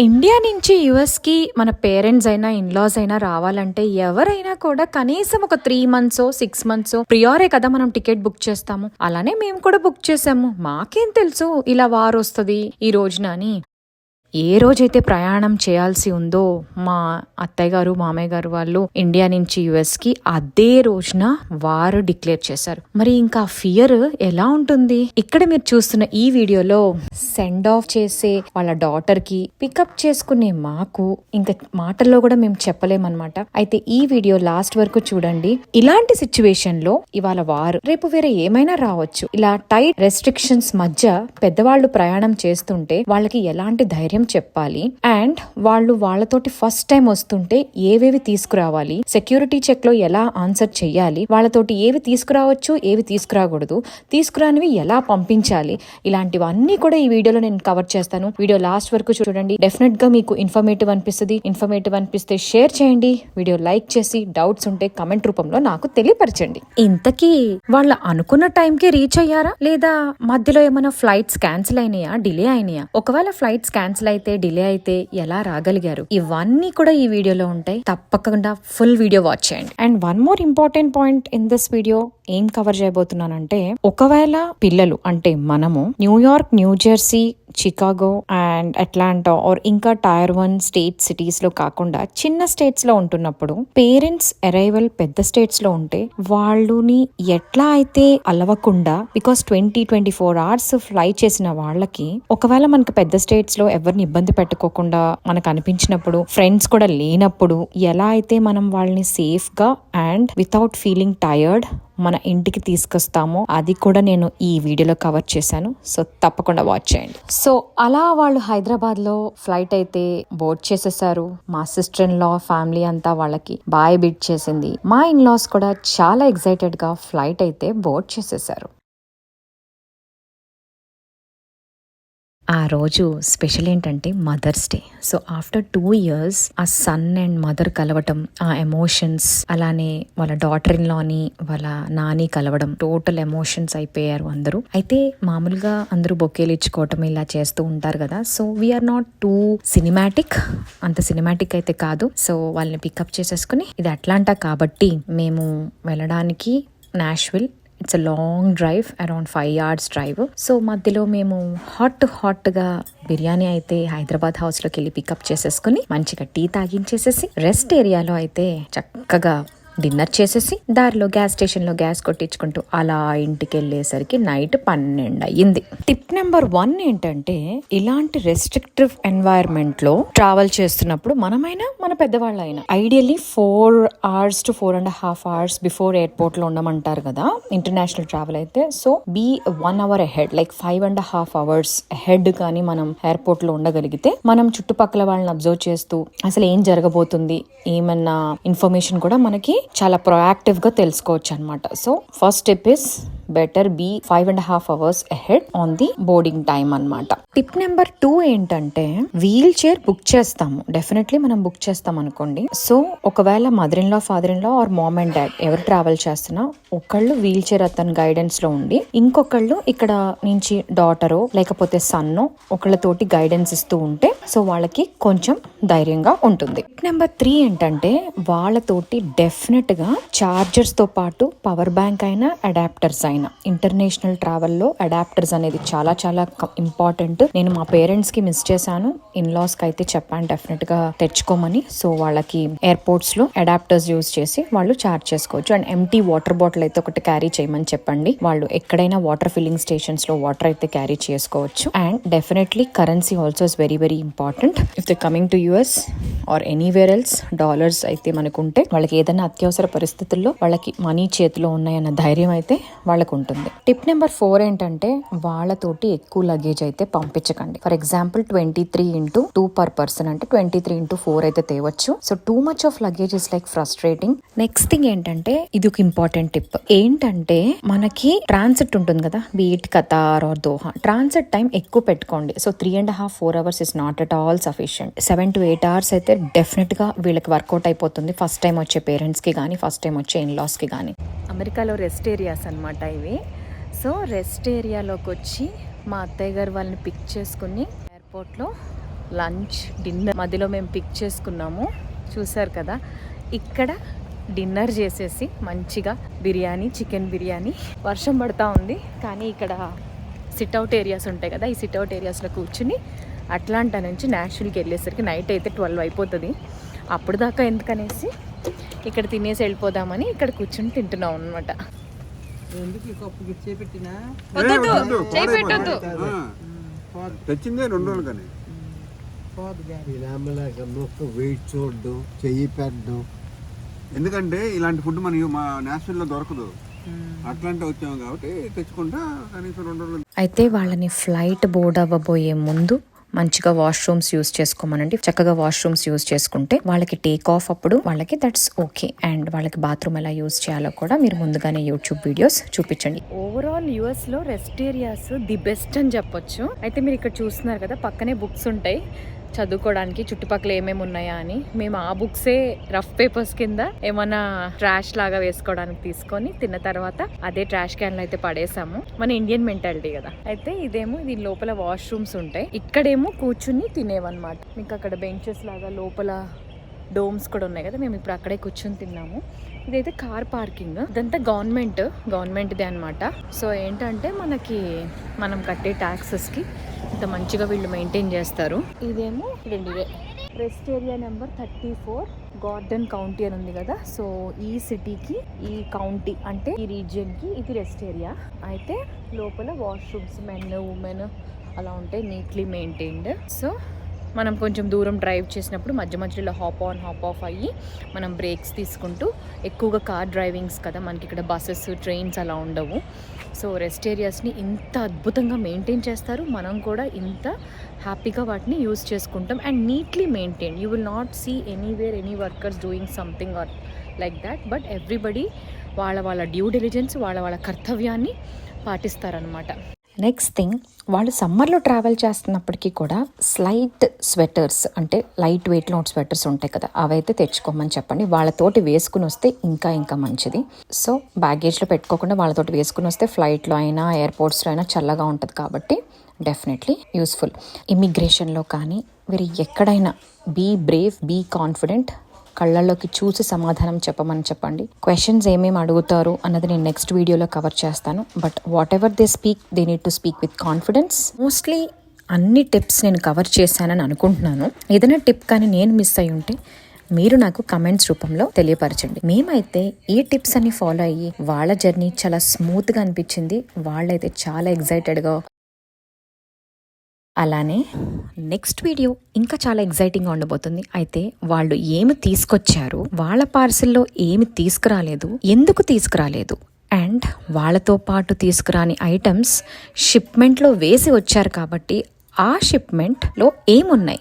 India నుంచి యుఎస్కి మన parents అయినా ఇన్లాస్ అయినా రావాలంటే ఎవరైనా కూడా కనీసం ఒక త్రీ మంత్స్ సిక్స్ మంత్స్ ప్రియారే కదా మనం టికెట్ బుక్ చేస్తాము. అలానే మేము కూడా బుక్ చేసాము. మాకేం తెలుసు ఇలా వారు వస్తుంది ఈ రోజున అని. ఏ రోజైతే ప్రయాణం చేయాల్సి ఉందో మా అత్తయ్య గారు మామయ్య గారు వాళ్ళు ఇండియా నుంచి యుఎస్కి అదే రోజున వారు డిక్లేర్ చేశారు. మరి ఇంకా ఫియర్ ఎలా ఉంటుంది? ఇక్కడ మీరు చూస్తున్న ఈ వీడియోలో సెండ్ ఆఫ్ చేసే వాళ్ళ డాటర్కి పికప్ చేసుకునే మాకు ఇంకా మాటల్లో కూడా మేము చెప్పలేమన్నమాట. అయితే ఈ వీడియో లాస్ట్ వరకు చూడండి. ఇలాంటి సిచ్యువేషన్లో ఇవాళ వారు రేపు వేరే ఏమైనా రావచ్చు. ఇలా టైట్ రెస్ట్రిక్షన్స్ మధ్య పెద్దవాళ్ళు ప్రయాణం చేస్తుంటే వాళ్ళకి ఎలాంటి ధైర్యం చెప్పాలి. అండ్ వాళ్ళు వాళ్ళతోటి ఫస్ట్ టైం వస్తుంటే ఏవేవి తీసుకురావాలి సెక్యూరిటీ చెక్లో ఎలా ఆన్సర్ చేయాలి వాళ్ళతోటి ఏవి తీసుకురావచ్చు ఏవి తీసుకురాకూడదు తీసుకురానివి ఎలా పంపించాలి ఇలాంటివన్నీ కూడా ఈ వీడియోలో నేను కవర్ చేస్తాను. వీడియో లాస్ట్ వరకు చూడండి. డెఫినెట్గా మీకు ఇన్ఫర్మేటివ్ అనిపిస్తుంది. ఇన్ఫర్మేటివ్ అనిపిస్తే షేర్ చేయండి. వీడియో లైక్ చేసి డౌట్స్ ఉంటే కమెంట్ రూపంలో నాకు తెలియపరచండి. ఇంతకీ వాళ్ళ అనుకున్న టైం కి రీచ్ అయ్యారా? లేదా మధ్యలో ఏమైనా ఫ్లైట్స్ క్యాన్సిల్ అయినాయా డిలే అయినాయా? ఒకవేళ ఫ్లైట్స్ క్యాన్సిల్ అయితే డిలే అయితే ఎలా రాగలిగారు? ఇవన్నీ కూడా ఈ వీడియోలో ఉంటాయి. తప్పకుండా ఫుల్ వీడియో వాచ్ చేయండి. And one more important point in this video ఏం కవర్ చేయబోతున్నానంటే ఒకవేళ పిల్లలు అంటే మనము New York New Jersey Chicago and Atlanta or ఇంకా టైర్ వన్ స్టేట్ సిటీస్లో కాకుండా చిన్న స్టేట్స్లో ఉంటున్నప్పుడు పేరెంట్స్ అరైవల్ పెద్ద స్టేట్స్లో ఉంటే వాళ్ళని ఎట్లా అయితే అలవకుండా because twenty twenty four hours fly చేసిన వాళ్ళకి ఒకవేళ మనకు పెద్ద స్టేట్స్లో ఎవరిని ఇబ్బంది పెట్టుకోకుండా మనకు అనిపించినప్పుడు ఫ్రెండ్స్ కూడా లేనప్పుడు ఎలా అయితే మనం వాళ్ళని సేఫ్గా అండ్ వితౌట్ ఫీలింగ్ టయర్డ్ మన ఇంటికి తీసుకొస్తామో అది కూడా నేను ఈ వీడియోలో కవర్ చేశాను. సో తప్పకుండా వాచ్ చేయండి. సో అలా వాళ్ళు హైదరాబాద్లో ఫ్లైట్ అయితే బోర్డ్ చేసేసారు. మా సిస్టర్ ఇన్ లా ఫ్యామిలీ అంతా వాళ్ళకి బాయ్ బిట్ చేసింది. మా ఇన్ లాస్ కూడా చాలా ఎక్సైటెడ్గా ఫ్లైట్ అయితే బోర్డ్ చేసేసారు. ఆ రోజు స్పెషల్ ఏంటంటే mother's day. So after two years ఆ సన్ అండ్ మదర్ కలవటం ఆ ఎమోషన్స్ అలానే వాళ్ళ డాటర్ ఇన్ లాని వాళ్ళ నాని కలవడం టోటల్ ఎమోషన్స్ అయిపోయారు అందరూ. అయితే మామూలుగా అందరూ బొకేలు ఇచ్చుకోవటం ఇలా చేస్తూ ఉంటారు కదా. So we're not too cinematic అంత సినిమాటిక్ అయితే కాదు. సో వాళ్ళని పికప్ చేసేసుకుని ఇది అట్లాంటా కాబట్టి మేము వెళ్ళడానికి Nashville it's a long drive around five hours drive so మధ్యలో మేము హాట్ హాట్గా బిర్యానీ అయితే హైదరాబాద్ హౌస్లోకి వెళ్ళి పికప్ చేసేసుకుని మంచిగా టీ తాగించేసేసి రెస్ట్ ఏరియాలో అయితే చక్కగా డిన్నర్ చేసేసి దారిలో గ్యాస్ స్టేషన్లో గ్యాస్ కొట్టించుకుంటూ అలా ఇంటికి వెళ్ళేసరికి నైట్ పన్నెండు అయ్యింది టిప్ నెంబర్ వన్ ఏంటంటే ఇలాంటి రెస్ట్రిక్టివ్ ఎన్వైర్న్మెంట్లో ట్రావెల్ చేస్తున్నప్పుడు మనమైనా మన పెద్దవాళ్ళైనా ideally four hours to four and half hours before ఎయిర్పోర్ట్లో ఉండమంటారు కదా ఇంటర్నేషనల్ ట్రావెల్ అయితే. So be one hour head like five and half hours head కానీ మనం ఎయిర్పోర్ట్లో ఉండగలిగితే మనం చుట్టుపక్కల వాళ్ళని అబ్జర్వ్ చేస్తూ అసలు ఏం జరగబోతుంది ఏమన్నా ఇన్ఫర్మేషన్ కూడా మనకి చాలా ప్రొయాక్టివ్గా తెలుసుకోవచ్చు అనమాట so first step is better be five and half hours ahead on the boarding time అన్నమాట. టిప్ నెంబర్ టూ ఏంటంటే వీల్ చైర్ బుక్ చేస్తాము. డెఫినెట్లీ మనం బుక్ చేస్తాం అనుకోండి. సో ఒకవేళ mother in law father in law or mom and dad ఎవరు travel చేస్తున్నా ఒకళ్ళు వీల్ చైర్ అతని గైడెన్స్లో ఉండి ఇంకొకళ్ళు ఇక్కడ నుంచి డాటరో లేకపోతే సన్నో ఒకళ్ళతోటి గైడెన్స్ ఇస్తూ ఉంటే సో వాళ్ళకి కొంచెం ధైర్యంగా ఉంటుంది. నెంబర్ త్రీ ఏంటంటే వాళ్ళతోటి డెఫినెట్గా చార్జర్స్తో పాటు పవర్ బ్యాంక్ అయినా అడాప్టర్స్ అయినా ఇంటర్నేషనల్ ట్రావెల్లో అడాప్టర్స్ అనేది చాలా చాలా ఇంపార్టెంట్. నేను మా పేరెంట్స్కి మిస్ చేశాను. ఇన్లాస్కి కి అయితే చెప్పాను డెఫినెట్గా తెచ్చుకోమని. సో వాళ్ళకి ఎయిర్పోర్ట్స్లో అడాప్టర్స్ యూస్ చేసి వాళ్ళు చార్జ్ చేసుకోవచ్చు. అండ్ ఎంటీ వాటర్ బాటిల్ అయితే ఒకటి క్యారీ చేయమని చెప్పండి. వాళ్ళు ఎక్కడైనా వాటర్ ఫిల్లింగ్ స్టేషన్స్లో వాటర్ అయితే క్యారీ చేసుకోవచ్చు. And definitely currency also is very very important. If the coming to US or anywhere else dollars అయితే మనకుంటే వాళ్ళకి ఏదైనా అత్యవసర పరిస్థితుల్లో వాళ్ళకి మనీ చేతిలో ఉన్నాయన్న ధైర్యం అయితే వాళ్ళకు ఉంటుంది టిప్ నెంబర్ ఫోర్ ఏంటంటే వాళ్ళతోటి ఎక్కువ లగేజ్ అయితే పంపించకండి. For example twenty three into two per person అంటే ట్వంటీ త్రీ ఇంటూ ఫోర్ అయితే తేవచ్చు. So too much of luggage is like frustrating next thing ఏంటంటే ఇది ఒక ఇంపార్టెంట్ టిప్ ఏంటంటే మనకి ట్రాన్సిట్ ఉంటుంది కదా be it Qatar or Doha transit time ఎక్కువ పెట్టుకోండి. So three and half four hours is not at all sufficient seven to eight hours అయితే డెఫినెట్గా వీళ్ళకి వర్కౌట్ అయిపోతుంది. ఫస్ట్ టైం వచ్చే పేరెంట్స్కి కానీ ఫస్ట్ టైం వచ్చే ఇన్ లాస్కి కానీ అమెరికాలో రెస్ట్ ఏరియాస్ అనమాట ఇవి సో రెస్ట్ ఏరియాలోకి వచ్చి మా అత్తయ్య గారు వాళ్ళని పిక్ చేసుకుని ఎయిర్పోర్ట్లో లంచ్ డిన్నర్ మధ్యలో మేము పిక్ చేసుకున్నాము. చూసారు కదా? ఇక్కడ డిన్నర్ చేసేసి మంచిగా బిర్యానీ చికెన్ బిర్యానీ వర్షం పడతా ఉంది. కానీ ఇక్కడ సిట్అవుట్ ఏరియాస్ ఉంటాయి కదా? ఈ సిట్అవుట్ ఏరియాస్లో కూర్చుని అట్లాంటా నుంచి నేషనల్కి వెళ్ళేసరికి నైట్ అయితే ట్వెల్వ్ అయిపోతుంది. అప్పుడు దాకా ఎందుకనేసి ఇక్కడ తినేసి వెళ్ళిపోదామని ఇక్కడ కూర్చుని తింటున్నాం అనమాట తెచ్చిందే రెండు రోజులు కానీ. వెయిట్ చూడడం చెయ్యి పెట్టడం. ఎందుకంటే ఇలాంటి ఫుడ్ మన మా నేషనల్లో దొరకదు. అట్లాంటి వచ్చాము కాబట్టి తెచ్చుకుంటా కనీసం రెండు రోజులు. అయితే వాళ్ళని ఫ్లైట్ బోర్డ్ అవ్వబోయే ముందు మంచిగా వాష్రూమ్స్ యూస్ చేసుకోమనండి. చక్కగా వాష్రూమ్స్ యూస్ చేసుకుంటే వాళ్ళకి టేక్ ఆఫ్ అప్పుడు వాళ్ళకి దట్స్ ఓకే అండ్ వాళ్ళకి బాత్రూమ్ ఎలా యూస్ చేయాలో కూడా మీరు ముందుగానే యూట్యూబ్ వీడియోస్ చూపించండి. ఓవరాల్ యుఎస్లో రెస్ట్ ఏరియాస్ ది బెస్ట్ అని చెప్పొచ్చు. అయితే మీరు ఇక్కడ చూస్తున్నారు కదా పక్కనే బుక్స్ ఉంటాయి. చదువుకోవడానికి చుట్టుపక్కల ఏమేమి ఉన్నాయా అని మేము ఆ బుక్సే రఫ్ పేపర్స్ కింద ఏమన్నా ట్రాష్ లాగా వేసుకోవడానికి తీసుకొని తిన్న తర్వాత అదే ట్రాష్ క్యాన్లు అయితే పడేసాము. మన ఇండియన్ మెంటాలిటీ కదా. అయితే ఇదేమో దీని లోపల వాష్రూమ్స్ ఉంటాయి. ఇక్కడేమో కూర్చుని తినేవన్నమాట. మీకు అక్కడ బెంచెస్ లాగా లోపల డోమ్స్ కూడా ఉన్నాయి కదా మేము ఇప్పుడు అక్కడే కూర్చొని తిన్నాము. ఇదైతే కార్ పార్కింగ్. ఇదంతా గవర్నమెంట్ గవర్నమెంట్ది అనమాట సో ఏంటంటే మనకి మనం కట్టే ట్యాక్సెస్కి ఇంత మంచిగా వీళ్ళు మెయింటైన్ చేస్తారు. ఇదేమో రెండు rest area number thirty four garden county అని ఉంది కదా. సో ఈ సిటీకి ఈ కౌంటీ అంటే ఈ రీజియన్కి ఇది రెస్ట్ ఏరియా. అయితే లోపల వాష్రూమ్స్ మెన్ ఉమెన్ అలా ఉంటాయి నీట్లీ మెయింటైన్డ్. సో మనం కొంచెం దూరం డ్రైవ్ చేసినప్పుడు మధ్య మధ్యలో హాప్ ఆన్ హాప్ ఆఫ్ అయ్యి మనం బ్రేక్స్ తీసుకుంటూ ఎక్కువగా కార్ డ్రైవింగ్స్ కదా మనకి ఇక్కడ బస్సెస్ ట్రైన్స్ అలా ఉండవు. సో రెస్ట్ ఏరియాస్ని ఇంత అద్భుతంగా మెయింటైన్ చేస్తారు. మనం కూడా ఇంత హ్యాపీగా వాటిని యూస్ చేసుకుంటాం and neatly maintain you will not see anywhere any workers doing something or like that but everybody వాళ్ళ వాళ్ళ డ్యూ డెలిజెన్స్ వాళ్ళ వాళ్ళ కర్తవ్యాన్ని పాటిస్తారనమాట నెక్స్ట్ థింగ్ వాళ్ళు సమ్మర్లో ట్రావెల్ చేస్తున్నప్పటికీ కూడా స్లైట్ స్వెటర్స్ అంటే లైట్ వెయిట్లో స్వెటర్స్ ఉంటాయి కదా అవైతే తెచ్చుకోమని చెప్పండి. వాళ్ళతోటి వేసుకుని వస్తే ఇంకా ఇంకా మంచిది. సో బ్యాగేజ్లో పెట్టుకోకుండా వాళ్ళతోటి వేసుకుని వస్తే ఫ్లైట్లో అయినా ఎయిర్పోర్ట్స్లో అయినా చల్లగా ఉంటుంది కాబట్టి డెఫినెట్లీ యూస్ఫుల్ ఇమిగ్రేషన్లో కానీ మీరు ఎక్కడైనా బీ బ్రేవ్ బీ కాన్ఫిడెంట్ కళ్ళల్లోకి చూసి సమాధానం చెప్పమని చెప్పండి. క్వశ్చన్స్ ఏమేమి అడుగుతారు అన్నది నేను నెక్స్ట్ వీడియోలో కవర్ చేస్తాను. But whatever they speak they need to speak with confidence mostly అన్ని టిప్స్ నేను కవర్ చేశానని అనుకుంటున్నాను. ఏదైనా టిప్ కానీ నేను మిస్ అయి ఉంటే మీరు నాకు కమెంట్స్ రూపంలో తెలియపరచండి. మేమైతే ఈ టిప్స్ అన్ని ఫాలో అయ్యి వాళ్ళ జర్నీ చాలా స్మూత్గా అనిపించింది. వాళ్ళైతే చాలా ఎగ్జైటెడ్గా అలానే నెక్స్ట్ వీడియో ఇంకా చాలా ఎగ్జైటింగ్గా ఉండబోతుంది. అయితే వాళ్ళు ఏమి తీసుకొచ్చారు వాళ్ళ పార్సిల్లో ఏమి తీసుకురాలేదు ఎందుకు తీసుకురాలేదు అండ్ వాళ్ళతో పాటు తీసుకురాని ఐటమ్స్ షిప్మెంట్లో వేసి వచ్చారు కాబట్టి ఆ షిప్మెంట్లో ఏమున్నాయి?